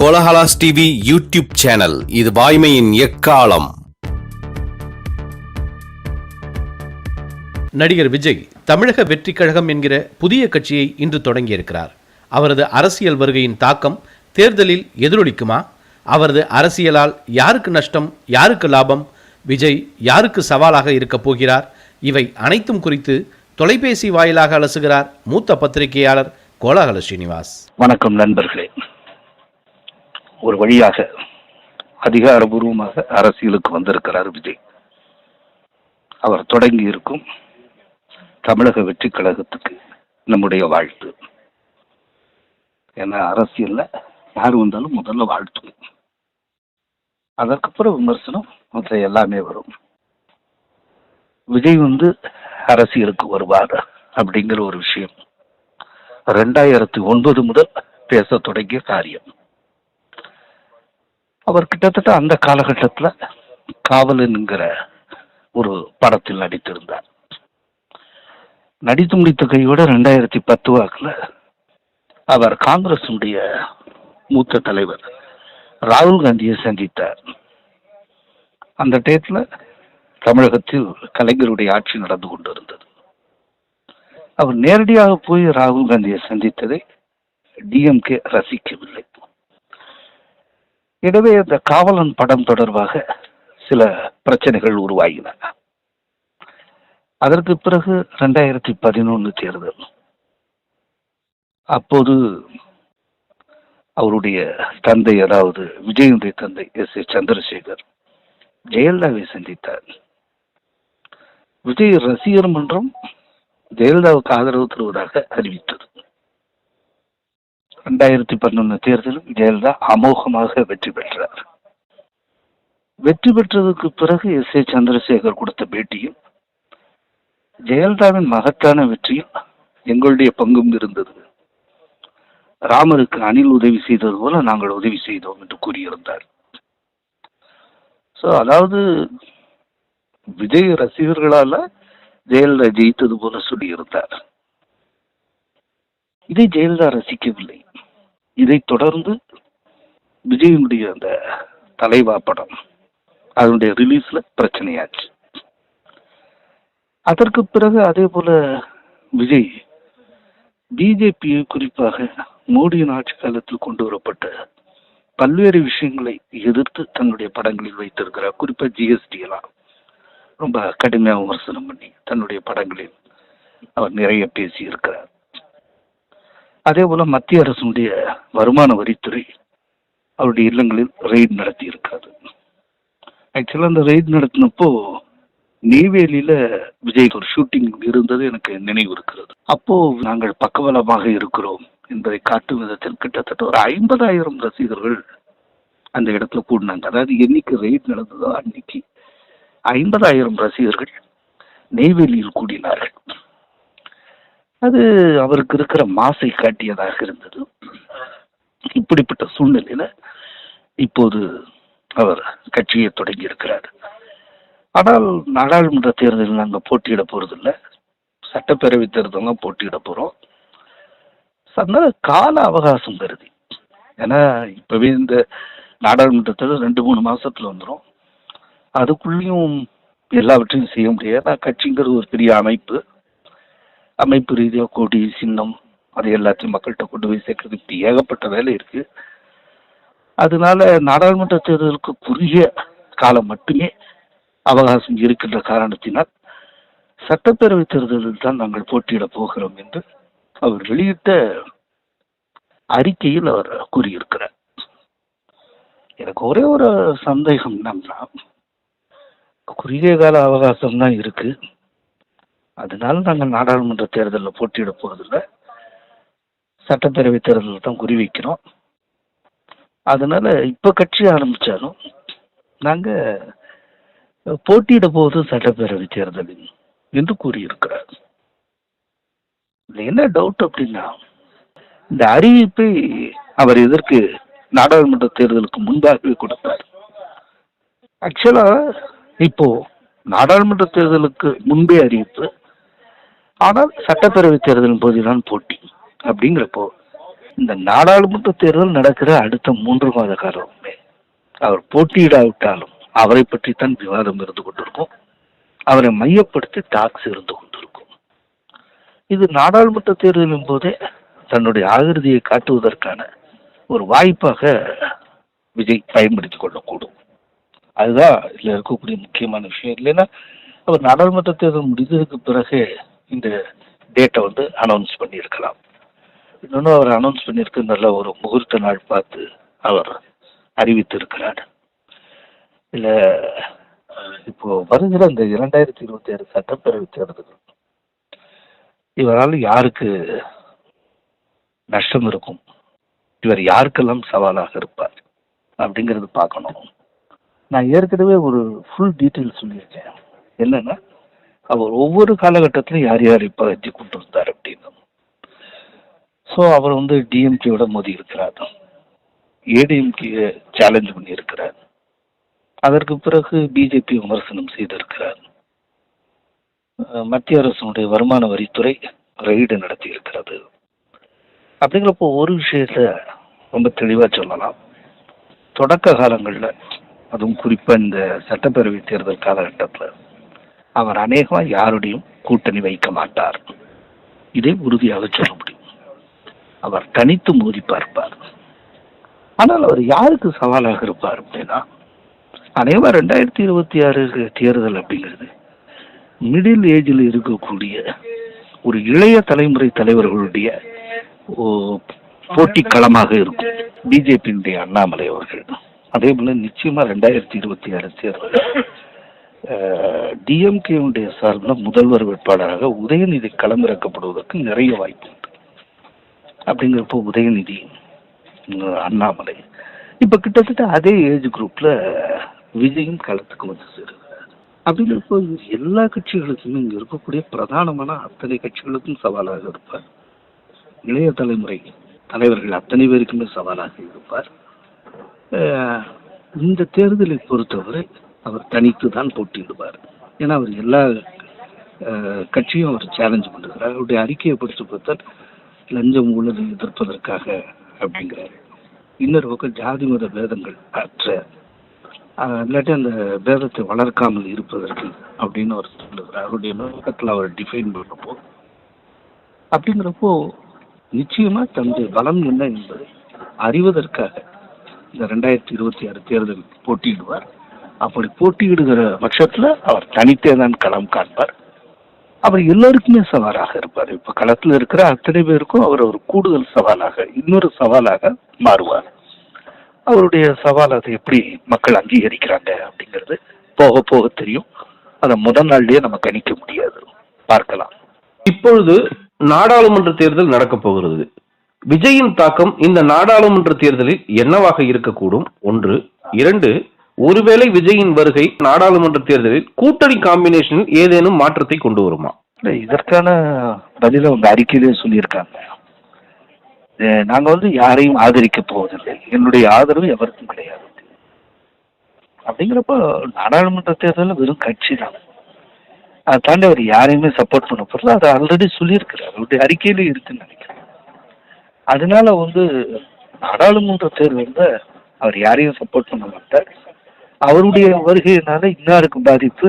Kolahalas TV YouTube channel. இது வாய்மையின் எக்காலம். நடிகர் விஜய் தமிழக வெற்றிக் கழகம் என்கிற புதிய கட்சியை இன்று தொடங்கியிருக்கிறார். அவரது அரசியல் வருகையின் தாக்கம் தேர்தலில் எதிரொலிக்குமா? அவரது அரசியலால் யாருக்கு நஷ்டம் யாருக்கு லாபம்? விஜய் யாருக்கு சவாலாக இருக்கப் போகிறார்? இவை அனைத்தும் குறித்து தொலைபேசி வாயிலாக அலசுகிறார் மூத்த பத்திரிகையாளர் கோலாகல ஸ்ரீனிவாஸ் வணக்கம் நண்பர்களே. ஒரு வழியாக அதிகாரபூர்வமாக அரசியலுக்கு வந்திருக்கிறார் விஜய். அவர் தொடங்கி இருக்கும் தமிழக வெற்றி கழகத்துக்கு நம்முடைய வாழ்த்து. ஏன்னா அரசியல்ல யார் வந்தாலும் முதல்ல வாழ்த்து. அதற்கப்புறம் விமர்சனம் மற்ற எல்லாமே வரும். விஜய் வந்து அரசியலுக்கு வருவார் அப்படிங்கிற ஒரு விஷயம். ரெண்டாயிரத்தி ஒன்பது முதல் பேச தொடங்கிய காரியம். அவர் கிட்டத்தட்ட அந்த காலகட்டத்தில் காவலுங்கிற ஒரு படத்தில் நடித்திருந்தார். நடித்து முடித்த கையோட ரெண்டாயிரத்தி பத்து வாக்கில் அவர் காங்கிரசுடைய மூத்த தலைவர் ராகுல் காந்தியை சந்தித்தார். அந்த டயத்தில் தமிழகத்தில் கலைஞருடைய ஆட்சி நடந்து கொண்டிருந்தது. அவர் நேரடியாக போய் ராகுல் காந்தியை சந்தித்ததை டிஎம்கே ரசிக்கவில்லை. எனவே இந்த காவலன் படம் தொடர்பாக சில பிரச்சனைகள் உருவாகின. அதற்கு பிறகு ரெண்டாயிரத்தி பதினொன்று தேர்தல். அப்போது அவருடைய தந்தை அதாவது விஜயனுடைய தந்தை எஸ் ஏ சந்திரசேகர் ஜெயலலிதாவை சந்தித்தார். விஜய் ரசிகர் மன்றம் ஜெயலலிதாவுக்கு ஆதரவு தருவதாக அறிவித்தது. ரெண்டாயிரத்தி பதினொன்று தேர்தலில் ஜெயலலிதா அமோகமாக வெற்றி பெற்றார். வெற்றி பெற்றதுக்கு பிறகு எஸ் ஏ சந்திரசேகர் கொடுத்த பேட்டியில் ஜெயலலிதாவின் மகத்தான வெற்றியில் எங்களுடைய பங்கும் இருந்தது. ராமருக்கு அணில் உதவி செய்தது போல நாங்கள் உதவி செய்தோம் என்று கூறியிருந்தார். ஸோ அதாவது விஜய் ரசிகர்களால ஜெயலலிதா ஜெயித்தது போல சொல்லியிருந்தார். இதை ஜெயலலிதா ரசிக்கவில்லை. இதை தொடர்ந்து விஜயனுடைய அந்த தலைவா படம் அதனுடைய ரிலீஸ்ல பிரச்சனையாச்சு. அதற்கு பிறகு அதே போல விஜய் பிஜேபியை குறிப்பாக மோடியின் ஆட்சி காலத்தில் கொண்டு வரப்பட்ட பல்வேறு விஷயங்களை எதிர்த்து தன்னுடைய படங்களில் வைத்திருக்கிறார். குறிப்பாக ஜிஎஸ்டி எல்லாம் ரொம்ப கடுமையாக விமர்சனம் பண்ணி தன்னுடைய படங்களில் அவர் நிறைய பேசி இருக்கிறார் அதே போல மத்திய அரசுடைய வருமான வரித்துறை அவருடைய இல்லங்களில் ரெய்டு நடத்தி இருக்காது ஆக்சுவலாக அந்த ரெய்டு நடத்தினப்போ நெய்வேலியில விஜய்க்கு ஒரு ஷூட்டிங் இருந்தது எனக்கு நினைவு இருக்கிறது. அப்போ நாங்கள் பக்கபலமாக இருக்கிறோம் என்பதை காட்டும் விதத்தில் கிட்டத்தட்ட ஒரு ஐம்பதாயிரம் ரசிகர்கள் அந்த இடத்துல கூடினாங்க. அதாவது என்னைக்கு ரெய்ட் நடந்ததோ அன்னைக்கு ஐம்பதாயிரம் ரசிகர்கள் நெய்வேலியில் கூடினார்கள். அது அவருக்கு இருக்கிற மாசை காட்டியதாக இருந்தது. இப்படிப்பட்ட சூழ்நிலையில இப்போது அவர் கட்சியை தொடங்கி இருக்கிறார் ஆனால் நாடாளுமன்ற தேர்தலில் நாங்கள் போட்டியிட போறதில்லை. சட்டப்பேரவை தேர்தலாம் போட்டியிட போறோம். அதனால கால அவகாசம் கருதி. ஏன்னா இப்பவே இந்த நாடாளுமன்ற தேர்தல் ரெண்டு மூணு மாசத்துல வந்துடும் அதுக்குள்ளேயும் எல்லாவற்றையும் செய்ய முடியாது. கட்சிங்கிறது ஒரு பெரிய அமைப்பு. அமைப்பு ரீதியாக கொடி சின்னம் அது எல்லாத்தையும் மக்கள்கிட்ட கொண்டு போய் சேர்க்கறது இப்படி ஏகப்பட்ட வேலை இருக்கு. அதனால நாடாளுமன்ற தேர்தலுக்கு குறுகிய காலம் மட்டுமே அவகாசம் இருக்கின்ற காரணத்தினால் சட்டப்பேரவை தேர்தலில் தான் நாங்கள் போட்டியிட போகிறோம் என்று அவர் வெளியிட்ட அறிக்கையில் அவர் கூறியிருக்கிறார். எனக்கு ஒரே ஒரு சந்தேகம் என்னன்னா குறுகிய கால அவகாசம் தான் இருக்கு. அதனால நாங்கள் நாடாளுமன்ற தேர்தலில் போட்டியிட போறதில்ல. சட்டப்பேரவை தேர்தலில் தான் குறி வைக்கிறோம். அதனால இப்போ கட்சி ஆரம்பித்தாலும் நாங்கள் போட்டியிட போவது சட்டப்பேரவை தேர்தலில் என்று கூறியிருக்கிறார். இதுல என்ன டவுட் அப்படின்னா இந்த அறிவிப்பை அவர் எதற்கு நாடாளுமன்ற தேர்தலுக்கு முன்பாகவே கொடுத்தார். ஆக்சுவலா இப்போ நாடாளுமன்ற தேர்தலுக்கு முன்பே அறிவிப்பு ஆனால் சட்டப்பேரவை தேர்தலின் போதுதான் போட்டி அப்படிங்கிறப்போ இந்த நாடாளுமன்ற தேர்தல் நடக்கிற அடுத்த மூன்று மாத காலமே அவர் போட்டியிடாவிட்டாலும் அவரை பற்றி தான் விவாதம் இருந்து கொண்டிருக்கும். அவரை மையப்படுத்தி டாக்ஸ் இருந்து கொண்டிருக்கும். இது நாடாளுமன்ற தேர்தலின் போதே தன்னுடைய ஆகிருதியை காட்டுவதற்கான ஒரு வாய்ப்பாக விஜய் பயன்படுத்திக் கொள்ளக்கூடும். அதுதான் இதுல இருக்கக்கூடிய முக்கியமான விஷயம். இல்லைன்னா அவர் நாடாளுமன்ற தேர்தல் முடிந்ததுக்கு பிறகு இந்த டேட்டை வந்து அனௌன்ஸ் பண்ணியிருக்கலாம். இன்னொன்று அவர் அனௌன்ஸ் பண்ணியிருக்கு நல்ல ஒரு முகூர்த்த நாள் பார்த்து அவர் அறிவித்திருக்கிறார். இல்லை இப்போ வருகிற இந்த இரண்டாயிரத்தி இருபத்தி ஏழு சட்டப்பேரவை தேர்தல் இவரால் யாருக்கு நஷ்டம் இருக்கும்? இவர் யாருக்கெல்லாம் சவாலாக இருப்பார்? அப்படிங்கிறது பார்க்கணும். நான் ஏற்கனவே ஒரு ஃபுல் டீட்டெயில் சொல்லியிருக்கேன். என்னன்னா அவர் ஒவ்வொரு காலகட்டத்திலும் யார் யார் இப்போ வச்சு கொண்டு வந்தார் அப்படின்னு. ஸோ அவர் வந்து டிஎம்கேயோட மோதி இருக்கிறார். ஏடிஎம்கே சேலஞ்ச் பண்ணி இருக்கிறார் அதற்கு பிறகு பிஜேபி விமர்சனம் செய்திருக்கிறார். மத்திய அரசினுடைய வருமான வரித்துறை ரெய்டு நடத்தி இருக்கிறது அப்படிங்கிறப்போ ஒரு விஷயத்த ரொம்ப தெளிவாக சொல்லலாம். தொடக்க காலங்களில் அதுவும் குறிப்பாக இந்த சட்டப்பேரவை தேர்தல் காலகட்டத்தில் அவர் அநேகமா யாருடையும் கூட்டணி வைக்க மாட்டார். இதை உறுதியாக சொல்ல முடியும். அவர் தனித்து மோதி பார்ப்பார். ஆனால் அவர் யாருக்கு சவாலாக இருப்பார் அப்படின்னா அநேகமா ரெண்டாயிரத்தி இருபத்தி ஆறு தேர்தல் அப்படிங்கிறது மிடில் ஏஜில் இருக்கக்கூடிய ஒரு இளைய தலைமுறை தலைவர்களுடைய ஓ- போட்டி களமாக இருக்கும். பிஜேபியினுடைய அண்ணாமலை அவர்கள். அதே போல நிச்சயமா ரெண்டாயிரத்தி இருபத்தி ஆறு தேர்தல். டிஎம்கேவுடைய சார்பில் முதல்வர் வேட்பாளராக உதயநிதி களமிறக்கப்படுவதற்கு நிறைய வாய்ப்பு உண்டு. அப்படிங்கிறப்போ உதயநிதி அண்ணாமலை. இப்போ கிட்டத்தட்ட அதே ஏஜ் குரூப்ல விஜயும் களத்துக்கு வந்து சேருகிறார். அப்படிங்கிறப்போ எல்லா கட்சிகளுக்குமே இங்க இருக்கக்கூடிய பிரதானமான அத்தனை கட்சிகளுக்கும் சவாலாக இருப்பார். இளைய தலைமுறை தலைவர்கள் அத்தனை பேருக்குமே சவாலாக இருப்பார். இந்த தேர்தலை பொறுத்தவரை அவர் தனித்து தான் போட்டியிடுவார். ஏன்னா அவர் எல்லா கட்சியும் அவர் சேலஞ்ச் பண்ணுகிறார் அவருடைய அறிக்கையை படித்து பார்த்தால் லஞ்சம் உள்ளது எதிர்ப்பதற்காக அப்படிங்கிறார். இன்னொரு பக்கம் ஜாதி மத பேதங்கள் அற்ற இல்லாட்டி அந்த பேதத்தை வளர்க்காமல் இருப்பதற்கு அப்படின்னு அவர் சொல்லுகிறார். அவருடைய நோக்கத்தில் அவர் டிஃபைன் பண்ணப்போ அப்படிங்கிறப்போ நிச்சயமாக தன்னுடைய பலம் என்ன என்பதை அறிவதற்காக இந்த ரெண்டாயிரத்தி இருபத்தி ஆறு தேர்தலில் போட்டியிடுவார். அப்படி போட்டியிடுகிற பட்சத்துல அவர் தனித்தே தான் களம் காண்பார். அவர் எல்லோருக்குமே சவாலாக இருப்பார். இப்ப களத்துல இருக்கிற அத்தனை பேருக்கும் அவர் ஒரு கூடுதல் சவாலாக இன்னொரு சவாலாக மாறுவார். அவருடைய சவால் அதை எப்படி மக்கள் அங்கீகரிக்கிறாங்க அப்படிங்கிறது போக போக தெரியும். அதை முதல் நாள்லயே நம்ம கணிக்க முடியாது. பார்க்கலாம். இப்பொழுது நாடாளுமன்ற தேர்தல் நடக்க போகிறது. விஜயின் தாக்கம் இந்த நாடாளுமன்ற தேர்தலில் என்னவாக இருக்கக்கூடும்? ஒன்று. இரண்டு ஒருவேளை விஜயின் வருகை நாடாளுமன்ற தேர்தலில் கூட்டணி காம்பினேஷனில் ஏதேனும் மாற்றத்தை கொண்டு வருமா? இதற்கான பதில உங்க அறிக்கையிலே சொல்லியிருக்காங்க. நாங்க வந்து யாரையும் ஆதரிக்க போவதில்லை. என்னுடைய ஆதரவு எவருக்கும் கிடையாது. அப்படிங்கிறப்போ நாடாளுமன்ற தேர்தலில் வெறும் கட்சி தான். அதை தாண்டி அவர் யாரையுமே சப்போர்ட் பண்ண போறது அதை ஆல்ரெடி சொல்லியிருக்கிறார். அவருடைய அறிக்கையிலே இருக்குன்னு நினைக்கிறேன். அதனால வந்து நாடாளுமன்ற தேர்தலில் அவர் யாரையும் சப்போர்ட் பண்ண மாட்டார். அவருடைய வருகையினால இன்னாருக்கு பாதிப்பு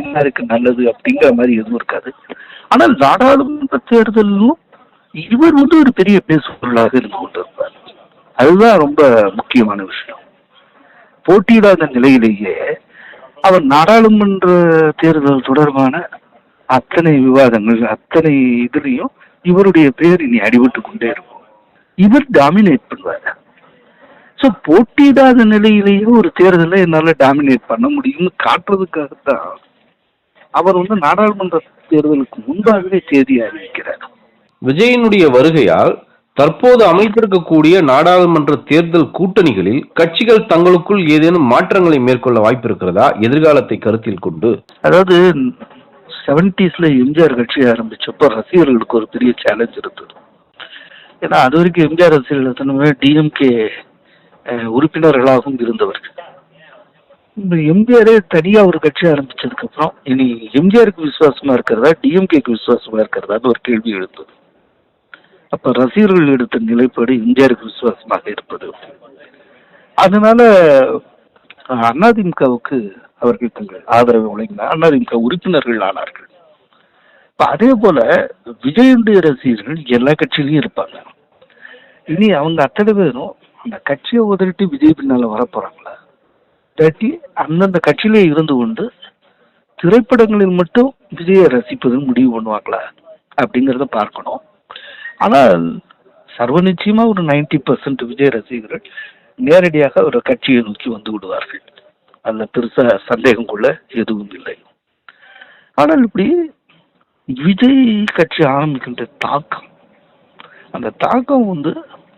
இன்னாருக்கு நல்லது அப்படிங்கிற மாதிரி எதுவும் இருக்காது. ஆனால் நாடாளுமன்ற தேர்தலும் இவர் வந்து ஒரு பெரிய பேசுபொருளாக இருந்து கொண்டிருந்தார் அதுதான் ரொம்ப முக்கியமான விஷயம். போட்டியிடாத நிலையிலேயே அவர் நாடாளுமன்ற தேர்தல் தொடர்பான அத்தனை விவாதங்கள் அத்தனை இதுலையும் இவருடைய பேர் இனி அடிபட்டு கொண்டே இருக்கும். இவர் டாமினேட் பண்ணுவார். ஸோ போட்டியிடாத நிலையிலேயே ஒரு தேர்தலை என்னால் டாமினேட் பண்ண முடியும்னு காட்டுறதுக்காகத்தான் அவர் வந்து நாடாளுமன்ற தேர்தலுக்கு முன்பாகவே தேதி அறிவிக்கிறார் விஜயனுடைய வருகையால் தற்போது அமைத்திருக்கக்கூடிய நாடாளுமன்ற தேர்தல் கூட்டணிகளில் கட்சிகள் தங்களுக்குள் ஏதேனும் மாற்றங்களை மேற்கொள்ள வாய்ப்பு இருக்கிறதா எதிர்காலத்தை கருத்தில் கொண்டு? அதாவது செவன்டிஸ்ல எம்ஜிஆர் கட்சி ஆரம்பிச்சப்போ ரசிகர்களுக்கு ஒரு பெரிய சேலஞ்ச் இருந்தது. ஏன்னா அது வரைக்கும் எம்ஜிஆர் ரசிகர்கள் டிஎம்கே உறுப்பினர்களாகவும் இருந்தவர்கள். இந்த எம்ஜிஆரே தனியா ஒரு கட்சி ஆரம்பிச்சதுக்கு அப்புறம் இனி எம்ஜிஆருக்கு விசுவாசமா இருக்கிறதா டிஎம்கேக்கு விசுவாசமா இருக்கிறதான்னு ஒரு கேள்வி எழுந்தது. அப்ப ரசிகர்கள் எடுத்த நிலைப்பாடு எம்ஜிஆருக்கு விசுவாசமாக இருப்பது. அதனால அதிமுகவுக்கு அவர்கள் தங்கள் ஆதரவை வழங்கினார். அதிமுக உறுப்பினர்கள் ஆனார்கள். இப்ப அதே போல விஜயுடைய ரசிகர்கள் எல்லா கட்சியிலையும் இருப்பாங்க. இனி அவங்க அத்தனை பேரும் அந்த கட்சியை உதறிட்டு விஜய் பின்னால வரப்போறாங்களா? இல்லாட்டி அந்தந்த கட்சியிலே இருந்து கொண்டு திரைப்படங்களில் மட்டும் விஜயை ரசிப்பது முடிவு பண்ணுவாங்களா? அப்படிங்கிறத பார்க்கணும். ஆனால் சர்வ நிச்சயமா ஒரு நைன்டி பர்சன்ட் விஜய் ரசிகர்கள் நேரடியாக ஒரு கட்சியை நோக்கி வந்து விடுவார்கள். அதில் பெருசா சந்தேகம் கொள்ள எதுவும் இல்லை. ஆனால் இப்படி விஜய் கட்சி ஆரம்பிக்கின்ற தாக்கம் அந்த தாக்கம் வந்து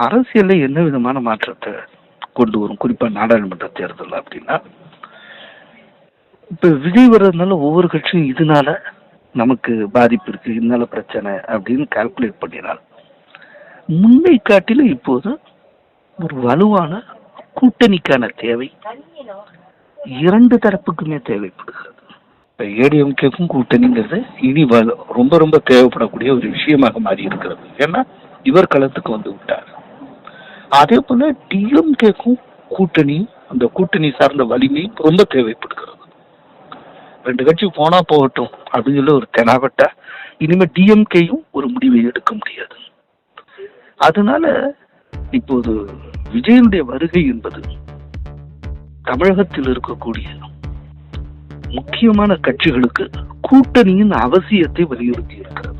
அரசியல்ல என்ன விதமான மாற்றத்தை கொண்டு வரும்? குறிப்பா நாடாளுமன்ற தேர்தல் அப்படின்னா இப்ப விஜய் வர்றதுனால ஒவ்வொரு கட்சியும் இதனால நமக்கு பாதிப்பு இருக்கு இதனால பிரச்சனை அப்படின்னு கால்குலேட் பண்ணினால் முன்னை காட்டிலும் இப்போது ஒரு வலுவான கூட்டணிக்கான தேவை இரண்டு தரப்புக்குமே தேவைப்படுகிறது. இப்போ ஏடிஎம்கேக்கும் கூட்டணிங்கிறது இனி வ- ரொம்ப ரொம்ப தேவைப்படக்கூடிய ஒரு விஷயமாக மாறி இருக்கிறது. ஏன்னா இவர் களத்துக்கு வந்து விட்டார். அதே போல டிஎம்கேக்கும் கூட்டணி அந்த கூட்டணி சார்ந்த வலிமை ரொம்ப தேவைப்படுகிறது. ரெண்டு கட்சி போனா போகட்டும் அப்படின்னு சொல்லி ஒரு தெனாவட்ட இனிமே டிஎம்கேயும் ஒரு முடிவை எடுக்க முடியாது. அதனால இப்போது விஜயனுடைய வருகை என்பது தமிழகத்தில் இருக்கக்கூடிய முக்கியமான கட்சிகளுக்கு கூட்டணியின் அவசியத்தை வலியுறுத்தி இருக்கிறது.